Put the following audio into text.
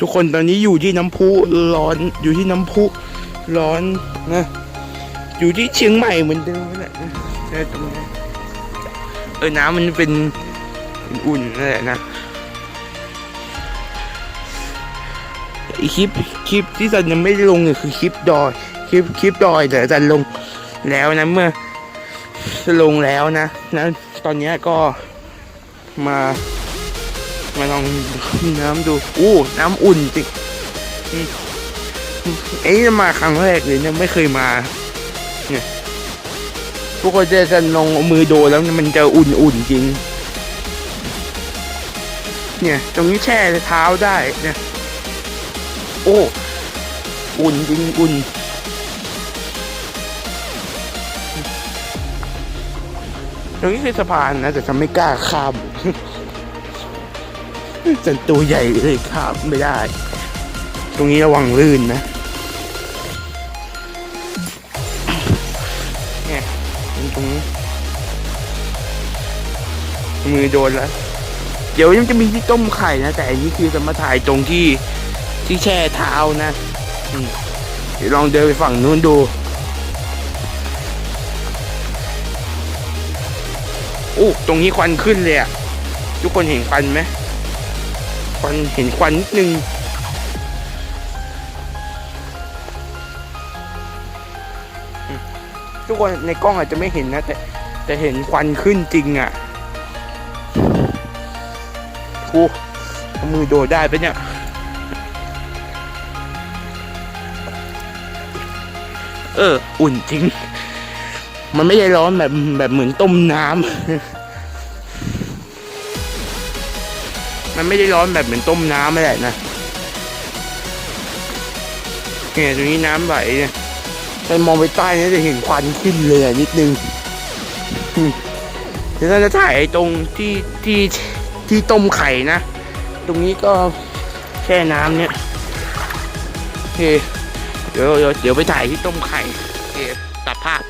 ทุกคนตอนนี้อยู่ที่น้ำพุร้อนอยู่ที่น้ำพุร้อนนะ อยู่ที่เชียงใหม่เหมือนเดิมนั่นแหละนะแต่ตรงนี้เออน้ำมันเป็นปนอุ่นนั่นแหละนะอีคลิปคลิปที่จันยังไม่ได้ลงเนี่ยคือคลิปดอยคลิปคลิปดอยแต่จันลงแล้วนะเมื่อลงแล้วนะนะตอนนี้ก็มา มาลองน้ำดูอู้น้ำอุ่นจริงเอ้ยมาครั้งแรกเลยเนี่ยไม่เคยมาเนี่ยพวกคนจะจะลองเอามือโดนแล้วมันจะอุ่นๆจริง เนี่ย ตรงนี้แช่เท้าได้เนี่ย โอ้ อุ่นจริงอุ่นตรงนี้คือสะพานนะแต่ฉันไม่กล้าข้าม ฉันตัวใหญ่เลยข้ามไม่ได้ ตรงนี้ระวังลื่นนะเนี่ยตรงนี้มือโดนแล้ว เดี๋ยวยังจะมีที่ต้มไข่นะ แต่อันนี้คือจะมาถ่ายตรงที่ที่แช่เท้านะเดี๋ยวลองเดินไปฝั่งนู้นดู โอ้ ตรงนี้ควันขึ้นเลยอะทุกคนเห็นควันไหม ควันเห็นควันนิดนึงทุกคนในกล้องอาจจะไม่เห็นนะ แต่แต่เห็นควันขึ้นจริงอะ่ะโอ้เอามือโดดได้ปะเนี่ยเออ อุ่นจริง มันไม่ได้ร้อนแบบแบบเหมือนต้มน้ำ มันไม่ได้ร้อนแบบเหมือนต้มน้ำไม่แหละนะเนี่ยตรงนี้น้ำไหลเนี่ยไปมองไปใต้เนี่ยจะเห็นควันขึ้นเลยอะนิดนึงอืมเดี๋ยวเราจะถ่ายไอ้ตรงที่ที่ที่ต้มไข่นะ ตรงนี้ก็แช่น้ำเนี่ยโอเคเดี๋ยวเดี๋ยวเดี๋ยวไปถ่ายที่ต้มไข่โอเคตัดภาพ